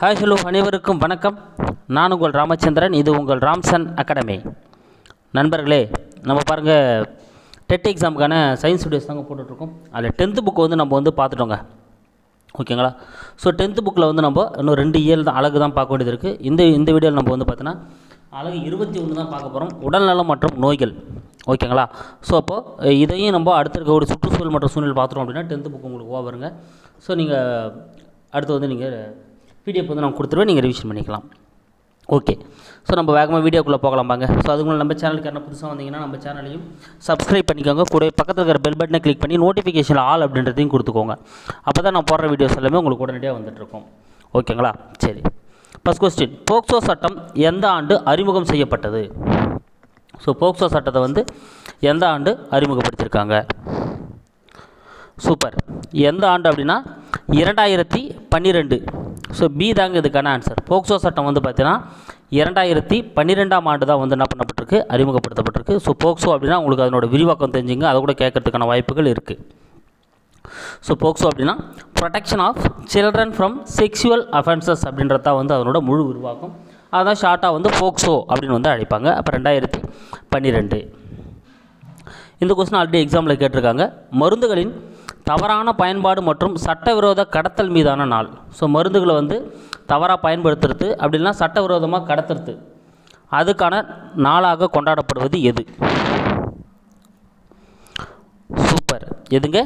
Hi hello அனைவருக்கும் வணக்கம். நான் உங்கள் ராமச்சந்திரன் இது உங்கள் ராம்சன் அகாடமி. நண்பர்களே நம்ம பாருங்கள் டெட் எக்ஸாமுக்கான சயின்ஸ் ஸ்டுடியோஸ் தாங்க போட்டுட்ருக்கோம். அதில் டென்த்து புக்கு வந்து நம்ம வந்து பார்த்துட்டோங்க. ஓகேங்களா? ஸோ டென்த்து புக்கில் வந்து நம்ம இன்னும் ரெண்டு இயல் தான் அழகு தான் பார்க்க வேண்டியது இருக்குது இந்த இந்த வீடியோவில் நம்ம வந்து பார்த்தோன்னா அழகு இருபத்தி ஒன்று தான் பார்க்க போகிறோம் உடல்நலம் மற்றும் நோய்கள். ஓகேங்களா? ஸோ அப்போது இதையும் நம்ம அடுத்த இருக்க ஒரு சுற்றுச்சூழல் மற்றும் சூழ்நிலை பார்த்துட்டோம் அப்படின்னா டென்த்து புக் உங்களுக்கு ஓவருங்க. ஸோ நீங்கள் அடுத்து வந்து நீங்கள் பிடிஎஃப் வந்து நான் கொடுத்துருவேன் நீங்கள் ரிவிஷன் பண்ணிக்கலாம். ஓகே ஸோ நம்ம வேகமாக வீடியோக்குள்ளே போகலாம் பாங்க ஸோ அதுக்கு நம்ம சேனலுக்கு என்ன புதுசாக வந்தீங்கன்னா நம்ம சேனலையும் சப்ஸ்கிரைப் பண்ணிக்கோங்க. கூட பக்கத்தில் இருக்கிற பெல் பட்டனை கிளிக் பண்ணி நோட்டிஃபிகேஷன் ஆல் அப்படின்றதையும் கொடுத்துக்கோங்க. அப்போ தான் நான் போடுற வீடியோஸ் எல்லாமே உங்களுக்கு உடனடியாக வந்துட்டுருக்கோம் ஓகேங்களா சரி. ஃபஸ்ட் கொஸ்டின் போக்சோ சட்டம் எந்த ஆண்டு அறிமுகம் செய்யப்பட்டது? ஸோ போக்சோ சட்டத்தை வந்து எந்த ஆண்டு அறிமுகப்படுத்தியிருக்காங்க சூப்பர் எந்த ஆண்டு அப்படின்னா இரண்டாயிரத்தி பன்னிரெண்டு. ஸோ பி தாங்க இதுக்கான ஆன்சர் போக்சோ சட்டம் வந்து பார்த்தீங்கன்னா இரண்டாயிரத்தி பன்னிரெண்டாம் ஆண்டு தான் வந்து என்ன பண்ணப்பட்டிருக்கு? அறிமுகப்படுத்தப்பட்டிருக்கு. ஸோ போக்சோ அப்படின்னா உங்களுக்கு அதனோட விரிவாக்கம் தெரிஞ்சுங்க. அதை கூட கேட்கறதுக்கான வாய்ப்புகள் இருக்குது ஸோ போக்சோ அப்படின்னா protection of children from sexual offences அப்படின்றது தான் வந்து அதனோட முழு விரிவாக்கம். அதான் ஷார்ட்டாக வந்து போக்சோ அப்படின்னு வந்து அழைப்பாங்க. அப்போ ரெண்டாயிரத்தி பன்னிரெண்டு. இந்த கொஸ்டின் ஆல்ரெடி எக்ஸாமில் கேட்டிருக்காங்க. மருந்துகளின் தவறான பயன்பாடு மற்றும் சட்டவிரோத கடத்தல் மீதான நாள். ஸோ மருந்துகளை வந்து தவறாக பயன்படுத்துறது அப்படின்னா சட்டவிரோதமாக கடத்துறது. அதுக்கான நாளாக கொண்டாடப்படுவது எது? சூப்பர் எதுங்க?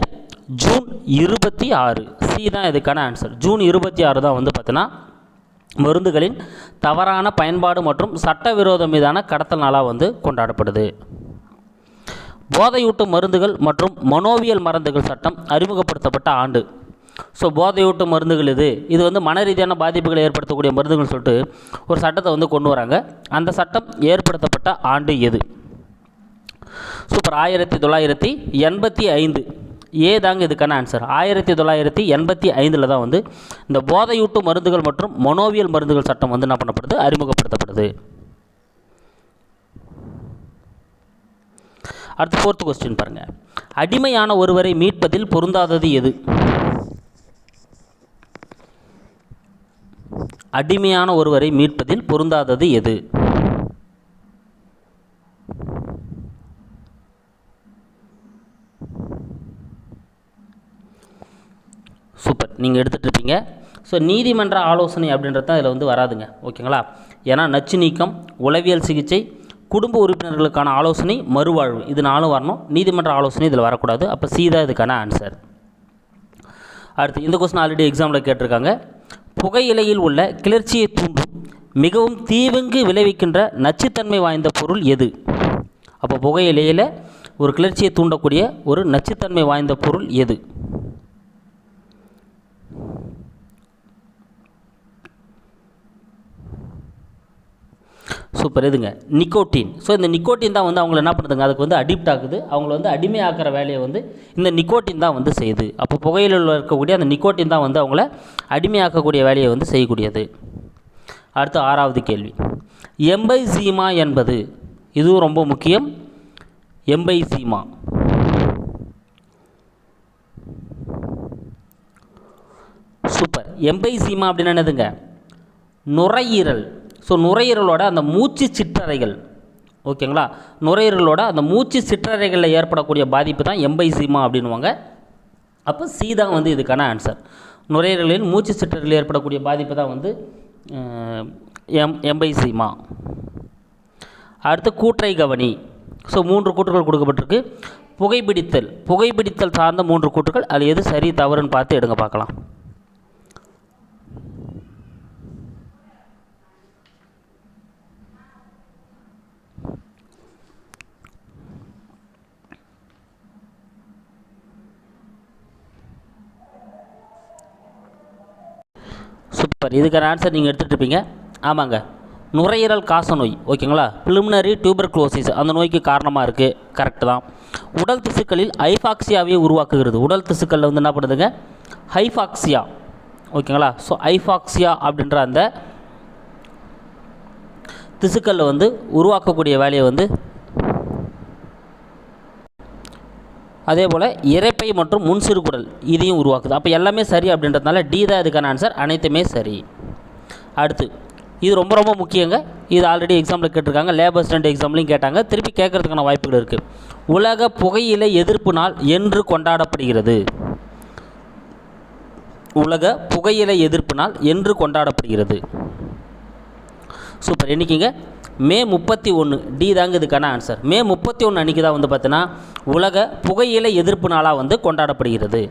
ஜூன் இருபத்தி ஆறு. சி தான் இதுக்கான ஆன்சர் ஜூன் இருபத்தி ஆறு தான் வந்து பார்த்தீங்கன்னா மருந்துகளின் தவறான பயன்பாடு மற்றும் சட்டவிரோதம் மீதான கடத்தல் நாளாக வந்து கொண்டாடப்படுது. போதையூட்டும் மருந்துகள் மற்றும் மனோவியல் மருந்துகள் சட்டம் அறிமுகப்படுத்தப்பட்ட ஆண்டு. ஸோ போதையூட்டும் மருந்துகள் இது. இது வந்து மன ரீதியான பாதிப்புகளை ஏற்படுத்தக்கூடிய மருந்துகள் சொல்லிட்டு ஒரு சட்டத்தை வந்து கொண்டு வராங்க. அந்த சட்டம் ஏற்படுத்தப்பட்ட ஆண்டு எது? சூப்பர் ஆயிரத்தி தொள்ளாயிரத்தி எண்பத்தி ஐந்து. ஏ தாங்க இதுக்கான ஆன்சர் ஆயிரத்தி தொள்ளாயிரத்தி எண்பத்தி ஐந்தில் தான் வந்து இந்த போதையூட்டு மருந்துகள் மற்றும் மனோவியல் மருந்துகள் சட்டம் வந்து என்ன பண்ணப்படுது? அறிமுகப்படுத்தப்படுது. அடுத்து ஃபோர்த்து கொஸ்டின் பாருங்கள் அடிமையான ஒருவரை மீட்பதில் பொருந்தாதது எது? அடிமையான ஒருவரை மீட்பதில் பொருந்தாதது எது? சூப்பர். நீங்கள் எடுத்துகிட்ருப்பீங்க ஸோ நீதிமன்ற ஆலோசனை அப்படின்றது தான் இதில் வந்து வராதுங்க. ஓகேங்களா? ஏன்னா நச்சு நீக்கம் உளவியல் சிகிச்சை குடும்ப உறுப்பினர்களுக்கான ஆலோசனை மறுவாழ்வு. இது நாலும் வரணும். நீதிமன்ற ஆலோசனை இதில் வரக்கூடாது. அப்போ சீதா இதுக்கான ஆன்சர் அடுத்து இந்த கொஸ்டின் ஆல்ரெடி எக்ஸாமில் கேட்டிருக்காங்க. புகையிலையில் உள்ள கிளர்ச்சியை தூண்டும் மிகவும் தீவிங்கு விளைவிக்கின்ற நச்சுத்தன்மை வாய்ந்த பொருள் எது? அப்போ புகையிலையில் ஒரு கிளர்ச்சியை தூண்டக்கூடிய ஒரு நச்சுத்தன்மை வாய்ந்த பொருள் எது? சூப்பர். இதுங்க நிக்கோட்டின். ஸோ இந்த நிக்கோட்டின் தான் வந்து அவங்கள என்ன பண்ணுதுங்க? அதுக்கு வந்து அடிக்ட் ஆகுது. அவங்கள வந்து அடிமையாக்குற வேலையை வந்து இந்த நிக்கோட்டின் தான் வந்து செய்யுது. அப்போ புகையில் இருக்கக்கூடிய அந்த நிக்கோட்டின் தான் வந்து அவங்கள அடிமையாக்கக்கூடிய வேலையை வந்து செய்யக்கூடியது. அடுத்து ஆறாவது கேள்வி. எம்பைசீமா என்பது இதுவும் ரொம்ப முக்கியம். எம்பைசீமா. சூப்பர். எம்பைசீமா அப்படின்னு என்னதுங்க? நுரையீரல். ஸோ நுரையீரலோட அந்த மூச்சு சிற்றறைகள் ஓகேங்களா? நுரையீரலோட அந்த மூச்சு சிற்றறைகளில் ஏற்படக்கூடிய பாதிப்பு தான் எம்பைசீமா அப்படின்வாங்க அப்போ சி தான் வந்து இதுக்கான ஆன்சர். நுரையீரலில் மூச்சு சிற்றறையில் ஏற்படக்கூடிய பாதிப்பு தான் வந்து எம் எம்பைசீமா. அடுத்து கூற்றை கவனி ஸோ மூன்று கூற்றுகள் கொடுக்கப்பட்டிருக்கு. புகைப்பிடித்தல் புகைப்பிடித்தல் சார்ந்த மூன்று கூற்றுகள். அது எது சரி தவறுன்னு பார்த்து எடுங்க பார்க்கலாம். சூப்பர். இதுக்கான ஆன்சர் நீங்கள் எடுத்துகிட்டு இருப்பீங்க. ஆமாங்க. நுரையீரல் காசநோய் ஓகேங்களா? பிலிமினரி டியூபர்குலோசிஸ் அந்த நோய்க்கு காரணமாக இருக்குது கரெக்டு தான். உடல் திசுக்களில் ஐஃபாக்சியாவை உருவாக்குகிறது. உடல் திசுக்களில் வந்து என்ன பண்ணுதுங்க? ஹைஃபாக்சியா ஓகேங்களா? ஸோ ஐஃபாக்சியா அப்படின்ற அந்த திசுக்களில் வந்து உருவாக்கக்கூடிய வேலையை வந்து அதே போல் இறைப்பை மற்றும் முன்சிறுகுடல் இதையும் உருவாக்குது. அப்போ எல்லாமே சரி அப்படின்றதுனால டி தான் இதுக்கான ஆன்சர் அனைத்துமே சரி. அடுத்து இது ரொம்ப ரொம்ப முக்கியங்க. இது ஆல்ரெடி எக்ஸாம்பிள் கேட்டிருக்காங்க. லேபர் ஸ்டண்ட் எக்ஸாம்பிளையும் கேட்டாங்க. திருப்பி கேட்கறதுக்கான வாய்ப்புகள் இருக்குது உலக புகையிலை எதிர்ப்பு நாள் என்று கொண்டாடப்படுகிறது. உலக புகையிலை எதிர்ப்பு நாள் என்று கொண்டாடப்படுகிறது. சூப்பர் என்னைக்குங்க? மே முப்பத்தி ஒன்று டி தாங்க இதுக்கான ஆன்சர் மே முப்பத்தி ஒன்று அன்றைக்கி தான் வந்து பார்த்தீங்கன்னா உலக புகையிலை எதிர்ப்பு நாளாக வந்து கொண்டாடப்படுகிறது.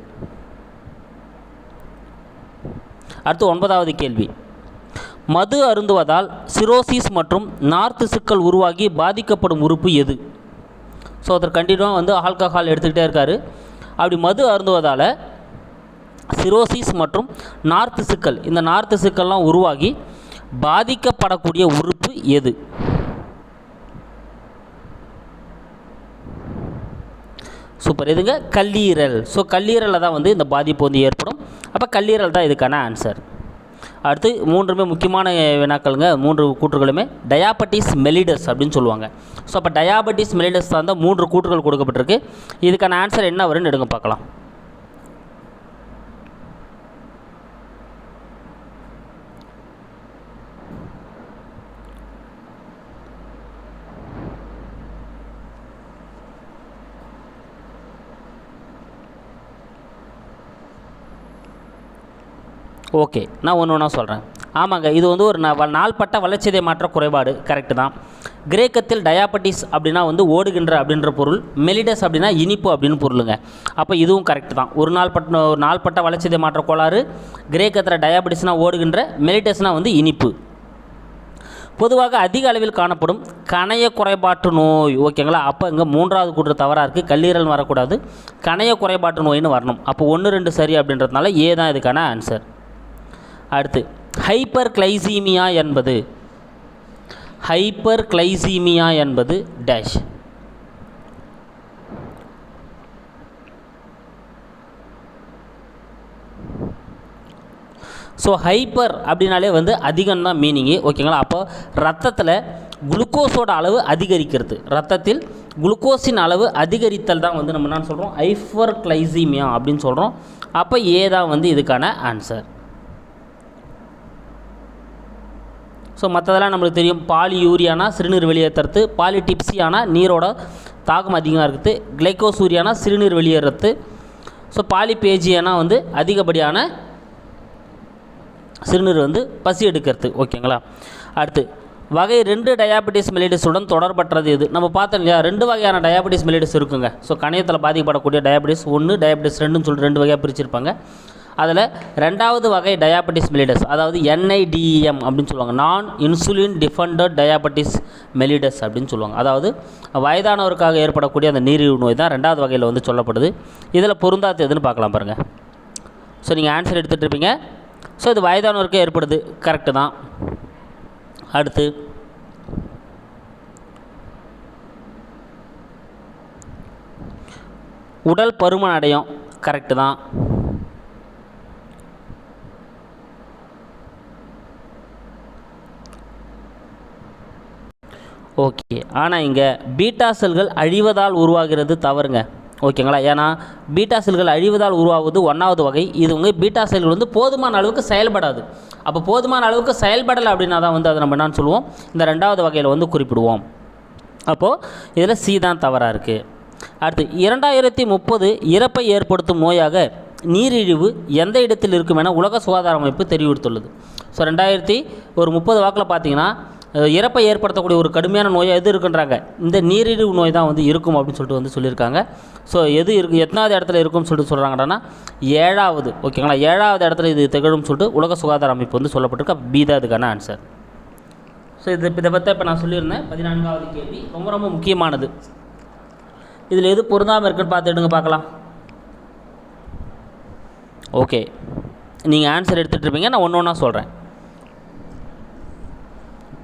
அடுத்து ஒன்பதாவது கேள்வி. மது அருந்துவதால் சிரோசிஸ் மற்றும் நார்த்து சிக்கல் உருவாகி பாதிக்கப்படும் உறுப்பு எது? ஸோ ஒருத்தர் கண்டினியூவாக வந்து ஆல்கஹால் எடுத்துக்கிட்டே இருக்கார். அப்படி மது அருந்துவதால் சிரோசிஸ் மற்றும் நார்த்து சிக்கல் இந்த நார்த்து சிக்கல்லாம் உருவாகி பாதிக்கப்படக்கூடிய உறுப்பு எது? சூப்பர். எதுங்க கல்லீரல். ஸோ கல்லீரலில் தான் வந்து இந்த பாதிப்பு வந்து ஏற்படும். அப்போ கல்லீரல் தான் இதுக்கான ஆன்சர் அடுத்து மூன்றுமே முக்கியமான வினாக்கள்ங்க. மூன்று கூற்றுகளுமே டயாபட்டிஸ் மெலிடஸ் அப்படின்னு சொல்லுவாங்க. ஸோ அப்போ டயாபட்டிஸ் மெலிடஸ் தான் தான் மூன்று கூற்றுகள் கொடுக்கப்பட்டிருக்கு. இதுக்கான ஆன்சர் என்ன வரும்னு எடுங்க பார்க்கலாம். ஓகே நான் ஒன்று ஒன்றா சொல்கிறேன் ஆமாங்க இது வந்து ஒரு வ- நாள்பட்ட வளர்ச்சிதை மாற்ற குறைபாடு. கரெக்டு தான். கிரேக்கத்தில் டயாபட்டிஸ் அப்படின்னா வந்து ஓடுகின்ற அப்படின்ற பொருள் மெலிடஸ் அப்படின்னா இனிப்பு அப்படின்னு பொருளுங்க. அப்போ இதுவும் கரெக்டு தான். ஒரு நாள் பட்ட ஒரு நாள்பட்ட வளர்ச்சிதை மாற்ற கோளாறு கிரேக்கத்தில் டயாபட்டிஸ்னால் ஓடுகின்ற மெலிடஸ்னால் வந்து இனிப்பு. பொதுவாக அதிக அளவில் காணப்படும் கணைய குறைபாட்டு நோய். ஓகேங்களா அப்போ இங்கே மூன்றாவது கூற்று தவறாக இருக்குது கல்லீரல் வரக்கூடாது. கணைய குறைபாட்டு நோயின்னு வரணும். அப்போ ஒன்று ரெண்டு சரி அப்படின்றதுனால ஏ தான் இதுக்கான ஆன்சர் அடுத்து ஹைப்பர் கிளைசீமியா என்பது ஹைப்பர் கிளைசீமியா என்பது டேஷ் ஸோ ஹைப்பர் அப்படின்னாலே வந்து அதிகம் தான் மீனிங்கு ஓகேங்களா அப்போ ரத்தத்தில் குளுக்கோஸோட அளவு அதிகரிக்கிறது. ரத்தத்தில் குளுக்கோஸின் அளவு அதிகரித்தல் தான் வந்து நம்ம என்ன சொல்கிறோம் ஹைப்பர் கிளைசீமியா அப்படின்னு சொல்கிறோம் அப்போ ஏ தான் வந்து இதுக்கான ஆன்சர் ஸோ மற்றதெல்லாம் நம்மளுக்கு தெரியும். பாலி யூரியானா சிறுநீர் வெளியேற்றுறது பாலி பாலிடிப்சியானா நீரோட தாகம் அதிகமாக இருக்குது. கிளைக்கோசூரியானா சிறுநீர் வெளியேறது ஸோ பாலிபேஜியானா வந்து அதிகப்படியான சிறுநீர் வந்து பசி எடுக்கிறது. ஓகேங்களா? அடுத்து வகை ரெண்டு டயாபெட்டிஸ் மெலிடிஸுடன் தொடர்பற்றது இது நம்ம பார்த்தோம் இல்லையா ரெண்டு வகையான டயாபெட்டிஸ் மெலிடிஸ் இருக்குங்க. ஸோ கணையத்தில் பாதிக்கப்படக்கூடிய டயாபெட்டிஸ் ஒன்று டயாபெட்டிஸ் ரெண்டுன்னு சொல்லிட்டு ரெண்டு வகையாக பிரிச்சிருப்பாங்க. அதில் ரெண்டாவது வகை டயாபெட்டிஸ் மெலிடஸ் அதாவது என்ஐடிஎம் அப்படின்னு சொல்லுவாங்க. நான் இன்சுலின் டிஃபண்டட் டயாபெட்டிஸ் மெலிடஸ் அப்படின்னு சொல்லுவாங்க. அதாவது வயதானவருக்காக ஏற்படக்கூடிய அந்த நீரிழிவு நோய் தான் ரெண்டாவது வகையில் வந்து சொல்லப்படுது. இதில் பொருந்தாது எதுன்னு பார்க்கலாம் பாருங்கள் ஸோ நீங்கள் ஆன்சர் எடுத்துகிட்டு இருப்பீங்க. ஸோ இது வயதானவருக்கு ஏற்படுது. கரெக்டு தான். அடுத்து உடல் பருமன் அடையும். கரெக்டு தான். ஓகே. ஆனால் இங்கே பீட்டா செல்கள் அழிவதால் உருவாகிறது தவறுங்க. ஓகேங்களா? ஏன்னா பீட்டா செல்கள் அழிவதால் உருவாகுது ஒன்றாவது வகை. இது உங்க பீட்டா செல்கள் வந்து போதுமான அளவுக்கு செயல்படாது. அப்போ போதுமான அளவுக்கு செயல்படலை அப்படின்னா தான் வந்து அதை நம்ம என்னன்னு சொல்லுவோம்? இந்த ரெண்டாவது வகையில் வந்து குறிப்பிடுவோம். அப்போது இதில் சி தான் தவறாக இருக்குது அடுத்து இரண்டாயிரத்தி முப்பது இறப்பை ஏற்படுத்தும் நோயாக நீரிழிவு எந்த இடத்தில் இருக்கும் என உலக சுகாதார அமைப்பு தெரிவித்துள்ளது. ஸோ ரெண்டாயிரத்தி ஒரு முப்பது வாக்கில் பார்த்தீங்கன்னா இறப்பை ஏற்படுத்தக்கூடிய ஒரு கடுமையான நோயாக எது இருக்குன்றாங்க? இந்த நீரிழிவு நோய் தான் வந்து இருக்கும் அப்படின்னு சொல்லிட்டு வந்து சொல்லியிருக்காங்க. ஸோ எது இருக்கு எத்தனாவது இடத்துல இருக்கும்னு சொல்லிட்டு சொல்கிறாங்கன்னா ஏழாவது ஓகேங்களா? ஏழாவது இடத்துல இது திகழும் சொல்லிட்டு உலக சுகாதார அமைப்பு வந்து சொல்லப்பட்டிருக்கு. பி தான் அதுக்கான ஆன்சர் ஸோ இது இதை பற்றி இப்போ நான் சொல்லியிருந்தேன். பதினான்காவது கேள்வி. ரொம்ப ரொம்ப முக்கியமானது. இதில் எது பொருந்தாமல் இருக்குன்னு பார்த்துடுங்க பார்க்கலாம். ஓகே நீங்கள் ஆன்சர் எடுத்துகிட்டு இருப்பீங்க. நான் ஒன்று ஒன்றா சொல்கிறேன்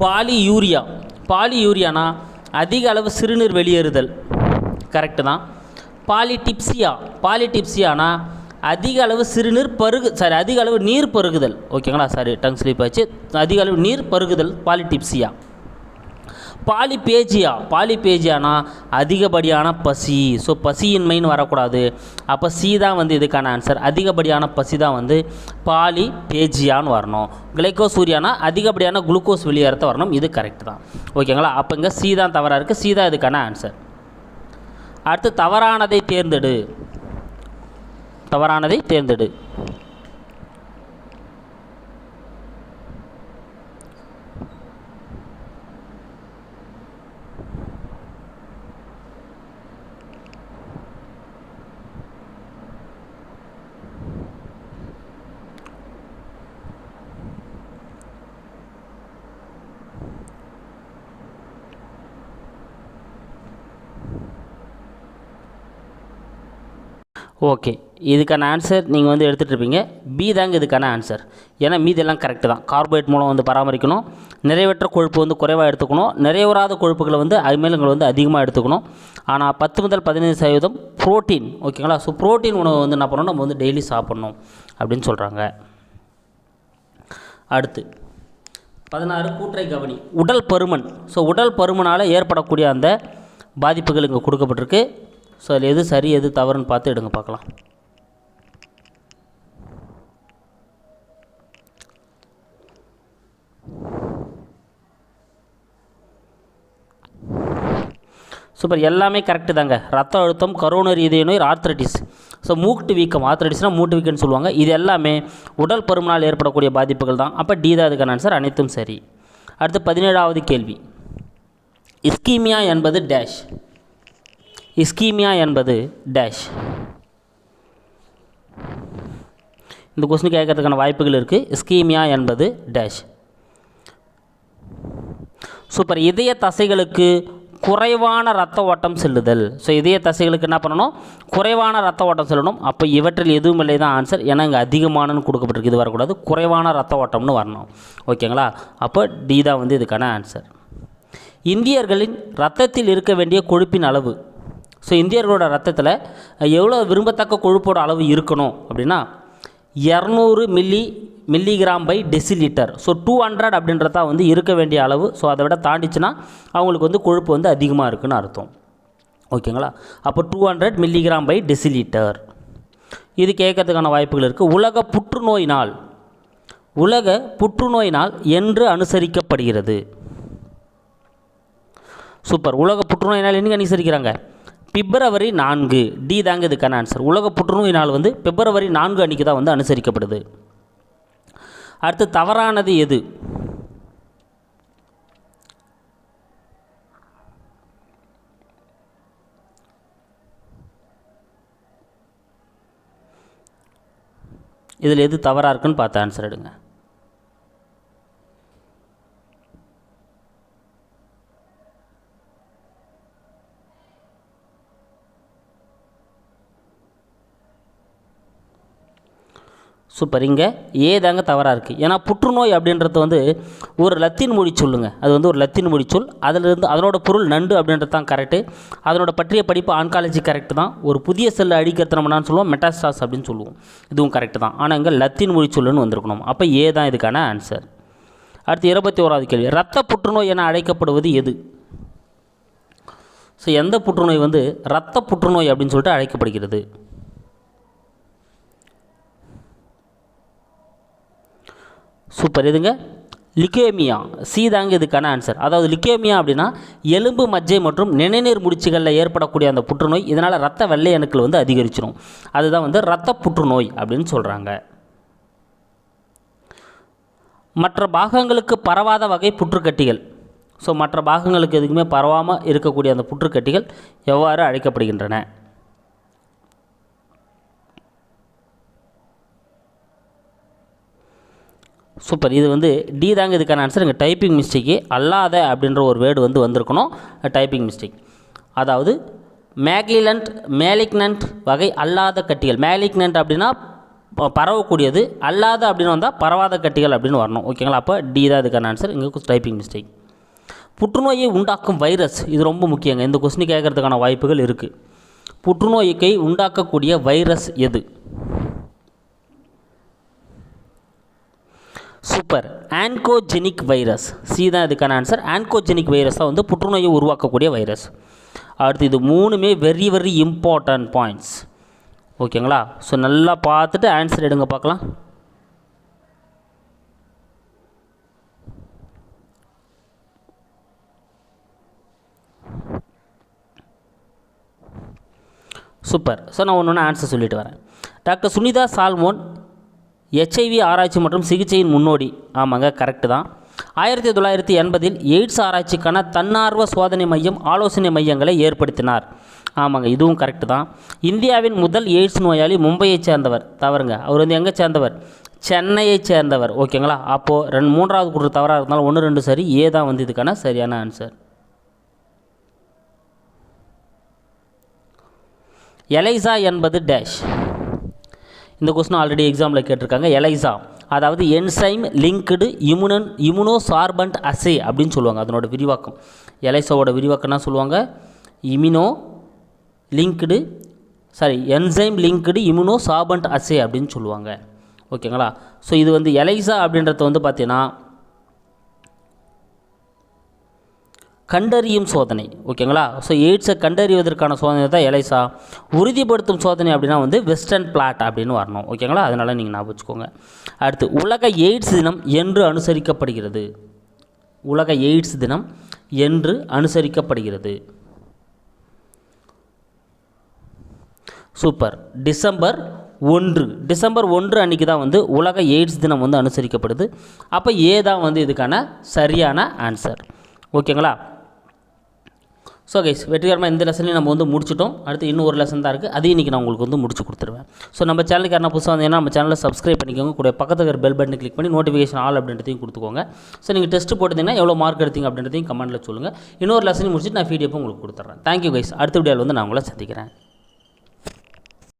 பாலி யூரியா பாலி யூரியானா அதிக அளவு சிறுநீர் வெளியேறுதல். கரெக்டு தான். பாலிடிப்சியா. பாலிடிப்சியானா அதிக அளவு சிறுநீர் பருகு சாரி அதிக அளவு நீர் பருகுதல். ஓகேங்களா சாரி டங் ஸ்லீப் ஆச்சு. அதிக அளவு நீர் பருகுதல் பாலிடிப்சியா. பாலிபேஜியா பாலிபேஜியானா அதிகப்படியான பசி. ஸோ பசியின்மைன்னு வரக்கூடாது. அப்போ சி தான் வந்து இதுக்கான ஆன்சர் அதிகப்படியான பசி தான் வந்து பாலிபேஜியான்னு வரணும். கிளைக்கோசூரியானா அதிகப்படியான குளுக்கோஸ் வெளியேறத வரணும். இது கரெக்ட் தான். ஓகேங்களா? அப்போ இங்கே சி தான் தவறாக இருக்குது சி தான் இதுக்கான ஆன்சர் அடுத்து தவறானதை தேர்ந்தெடு. தவறானதை தேர்ந்தெடு. ஓகே. இதுக்கான ஆன்சர் நீங்கள் வந்து எடுத்துகிட்டு இருப்பீங்க பி தாங்க இதுக்கான ஆன்சர் ஏன்னா மீதெல்லாம் கரெக்டு தான். கார்போஹைட் மூலம் வந்து பராமரிக்கணும். நிறைவேற்ற கொழுப்பு வந்து குறைவாக எடுத்துக்கணும். நிறைவுறாத கொழுப்புகளை வந்து அமிலங்கள் வந்து அதிகமாக எடுத்துக்கணும். ஆனால் பத்து முதல் பதினைந்து சதவீதம் புரோட்டீன் ஓகேங்களா ஸோ ப்ரோட்டீன் உணவு வந்து என்ன பண்ணணும்? நம்ம வந்து டெய்லி சாப்பிட்ணும் அப்படின்னு சொல்கிறாங்க அடுத்து பதினாறு கூற்றை கவனி. உடல் பருமன். ஸோ உடல் பருமனால் ஏற்படக்கூடிய அந்த பாதிப்புகள் இங்கே கொடுக்கப்பட்டிருக்கு. ஸோ அதில் எது சரி எது தவறுன்னு பார்த்து எடுங்க பார்க்கலாம். சூப்பர் எல்லாமே கரெக்டு தாங்க. ரத்த அழுத்தம் கரோனரி இதய நோய் ஆர்த்ரட்டிஸ் ஸோ மூட்டு வீக்கம் ஆர்த்ரட்டிஸ்னால் மூட்டு வீக்கம்னு சொல்லுவாங்க. இது எல்லாமே உடல் பருமனால் ஏற்படக்கூடிய பாதிப்புகள் தான். அப்போ டி தான் அதுக்கான ஆன்சர் அனைத்தும் சரி. அடுத்து பதினேழாவது கேள்வி. இஸ்கீமியா என்பது டேஷ் இஸ்கீமியா என்பது டேஷ் இந்த கொஸ்டின் கேட்கறதுக்கான வாய்ப்புகள் இருக்குது இஸ்கீமியா என்பது டேஷ் சூப்பர் இதய தசைகளுக்கு குறைவான ரத்த ஓட்டம் செல்லுதல். ஸோ இதய தசைகளுக்கு என்ன பண்ணணும்? குறைவான ரத்த ஓட்டம் செல்லணும். அப்போ இவற்றில் எதுவும் இல்லை தான் ஆன்சர் ஏன்னா இங்கே அதிகமானன்னு கொடுக்கப்பட்டிருக்கு. இது வரக்கூடாது. குறைவான ரத்த ஓட்டம்னு வரணும். ஓகேங்களா அப்போ டி தான் வந்து இதுக்கான ஆன்சர் இந்தியர்களின் ரத்தத்தில் இருக்க வேண்டிய கொழுப்பின் அளவு. ஸோ இந்தியர்களோட ரத்தத்தில் எவ்வளோ விரும்பத்தக்க கொழுப்போட அளவு இருக்கணும் அப்படின்னா இரநூறு milli milligram per decilitre so two hundred அப்படின்றதா வந்து இருக்க வேண்டிய அளவு. ஸோ அதை விட தாண்டிச்சுன்னா அவங்களுக்கு வந்து கொழுப்பு வந்து அதிகமாக இருக்குன்னு அர்த்தம். ஓகேங்களா? அப்போ two hundred milligram per decilitre இது கேட்கறதுக்கான வாய்ப்புகள் இருக்குது உலக புற்றுநோய் நாள். உலக புற்றுநோய் நாள் என்று அனுசரிக்கப்படுகிறது. சூப்பர். உலக புற்றுநோய் நாள் என்னங்க அனுசரிக்கிறாங்க? பிப்ரவரி நான்கு. டி தாங்க இதுக்கான ஆன்சர் உலக புற்றுநோய் நாள் வந்து பிப்ரவரி நான்கு அன்றைக்கி தான் வந்து அனுசரிக்கப்படுது. அடுத்து தவறானது எது? இதில் எது தவறாக இருக்குன்னு பார்த்து ஆன்சர் எடுங்க. சூப்பர். இங்கே ஏ தாங்க தவறாக இருக்குது ஏன்னா புற்றுநோய் அப்படின்றது வந்து ஒரு லத்தீன் மொழி சொல்லுங்க. அது வந்து ஒரு லத்தீன் மொழி சொல். அதிலிருந்து அதனோட பொருள் நண்டு அப்படின்றது தான் கரெக்டு அதனோட பற்றிய படிப்பு ஆன்காலஜி கரெக்டு தான். ஒரு புதிய செல்லை அடிக்கிறது நம்ம சொல்லுவோம்? மெட்டாஸ்டாஸ் அப்படின்னு சொல்லுவோம். இதுவும் கரெக்டு தான். ஆனால் இங்கே லத்தீன் மொழி சொல்லுன்னு வந்திருக்கணும். அப்போ ஏ தான் இதுக்கான ஆன்சர் அடுத்து இருபத்தி ஓராவது கேள்வி. ரத்த புற்றுநோய் என அழைக்கப்படுவது எது? ஸோ எந்த புற்றுநோய் வந்து இரத்த புற்றுநோய் அப்படின்னு சொல்லிட்டு அழைக்கப்படுகிறது? சூப்பர் எதுங்க? லிக்கேமியா சி தாங்க இதுக்கான ஆன்சர் அதாவது லிக்கேமியா அப்படின்னா எலும்பு மஜ்ஜை மற்றும் நினைநீர் முடிச்சுகளில் ஏற்படக்கூடிய அந்த புற்றுநோய். இதனால் ரத்த வெள்ளை அணுக்கள் வந்து அதிகரிச்சிடும் அதுதான் வந்து ரத்த புற்றுநோய் அப்படின்னு சொல்கிறாங்க மற்ற பாகங்களுக்கு பரவாத வகை புற்றுக்கட்டிகள். ஸோ மற்ற பாகங்களுக்கு எதுக்குமே பரவாமல் இருக்கக்கூடிய அந்த புற்றுக்கட்டிகள் எவ்வாறு அழைக்கப்படுகின்றன? சூப்பர். இது வந்து டி தாங்க இதுக்கான ஆன்சர் இங்கே டைப்பிங் மிஸ்டேக்கு அல்லாத அப்படின்ற ஒரு வேர்டு வந்து வந்திருக்கணும். டைப்பிங் மிஸ்டேக் அதாவது மேக்லிலண்ட் மேலிக்னண்ட் வகை அல்லாத கட்டிகள். மேலிக்னன்ட் அப்படின்னா ப- பரவக்கூடியது. அல்லாத அப்படின்னு வந்தால் பரவாத கட்டிகள் அப்படின்னு வரணும். ஓகேங்களா அப்போ டி தான் இதுக்கான ஆன்சர் இங்கே டைப்பிங் மிஸ்டேக் புற்றுநோயை உண்டாக்கும் வைரஸ் இது ரொம்ப முக்கியங்க. இந்த கொஸ்டின் கேட்கறதுக்கான வாய்ப்புகள் இருக்குது புற்றுநோய்க்கை உண்டாக்கக்கூடிய வைரஸ் எது? சூப்பர் ஆன்கோஜெனிக் வைரஸ் சி தான் இதுக்கான ஆன்சர் ஆன்கோஜெனிக் வைரஸ் தான் வந்து புற்றுநோயை உருவாக்கக்கூடிய வைரஸ் அடுத்து இது மூணுமே வெரி வெரி இம்பார்ட்டன்ட் பாயிண்ட்ஸ் ஓகேங்களா ஸோ நல்லா பார்த்துட்டு ஆன்சர் எடுங்க பார்க்கலாம். சூப்பர் ஸோ நான் ஒன்று ஒன்று ஆன்சர் சொல்லிட்டு வரேன். டாக்டர் சுனிதா சால்மோன் ஹெச்ஐவி ஆராய்ச்சி மற்றும் சிகிச்சையின் முன்னோடி. ஆமாங்க கரெக்டு தான். ஆயிரத்தி தொள்ளாயிரத்தி எண்பதில் எய்ட்ஸ் ஆராய்ச்சிக்கான தன்னார்வ சோதனை மையம் ஆலோசனை மையங்களை ஏற்படுத்தினார். ஆமாங்க இதுவும் கரெக்டு தான். இந்தியாவின் முதல் எய்ட்ஸ் நோயாளி மும்பையைச் சேர்ந்தவர். தவறுங்க அவர் வந்து எங்கே சேர்ந்தவர்? சென்னையைச் சேர்ந்தவர். ஓகேங்களா? அப்போது ரெண்டு மூன்றாவது குற்ற தவறாக இருந்தாலும் ஒன்று ரெண்டு சரி ஏ தான் வந்து இதுக்கான சரியான ஆன்சர் எலைசா என்பது டேஷ் இந்த கொஸ்டின் ஆல்ரெடி எக்ஸாமில் கேட்டிருக்காங்க. எலைசா அதாவது enzyme linked immune immuno sorbent assay அப்படின்னு சொல்லுவாங்க. அதனோட விரிவாக்கம். எலைசாவோட விரிவாக்கம்னா சொல்லுவாங்க? Immuno linked sorry enzyme linked immuno sorbent assay அப்படின்னு சொல்லுவாங்க. ஓகேங்களா ஸோ இது வந்து எலைசா அப்படின்றத வந்து பார்த்தீங்கன்னா கண்டறியும் சோதனை ஓகேங்களா? ஸோ எய்ட்ஸை கண்டறிவதற்கான சோதனை தான் எலைசா. உறுதிப்படுத்தும் சோதனை அப்படின்னா வந்து வெஸ்டர்ன் பிளாட் அப்படின்னு வரணும் ஓகேங்களா? அதனால் நீங்கள் ஞாபகம் வச்சுக்கோங்க. அடுத்து உலக எய்ட்ஸ் தினம் என்று அனுசரிக்கப்படுகிறது. உலக எய்ட்ஸ் தினம் என்று அனுசரிக்கப்படுகிறது. சூப்பர் டிசம்பர் ஒன்று. டிசம்பர் ஒன்று அன்றைக்கி தான் வந்து உலக எய்ட்ஸ் தினம் வந்து அனுசரிக்கப்படுது. அப்போ ஏ தான் வந்து இதுக்கான சரியான ஆன்சர் ஓகேங்களா? ஸோ கைஸ் வெற்றிகரமாக இந்த லெசனையும் நம்ம வந்து முடிச்சிட்டோம். அடுத்து இன்னும் ஒரு லெசன் தான் இருக்குது அதையும் இன்றைக்கி நான் உங்களுக்கு வந்து முடிச்சு கொடுத்துருவேன். ஸோ நம்ம சேனலுக்கு யாரா புதுசாக வந்தீங்கன்னா நம்ம சேனலில் சப்ஸ்கிரைப் பண்ணிக்கோங்க. கூட பக்கத்தில் இருக்கிற பெல் பட்டன் கிளிக் பண்ணி நோட்டிஃபிகேஷன் ஆல் அப்படின்றதையும் கொடுத்துக்கோங்க. ஸோ நீங்கள் டெஸ்ட் போட்டிங்கன்னா எவ்வளோ மார்க் எடுத்தீங்க அப்படின்றதையும் கமெண்ட்டில் சொல்லுங்கள் இன்னொரு லெசனையும் முடிச்சுட்டு நான் ஃபீடியப்போ உங்களுக்கு கொடுத்துட்றேன். தேங்க்யூ கைஸ் அடுத்த வீடியோவில் வந்து நான் உங்களை சந்திக்கிறேன்.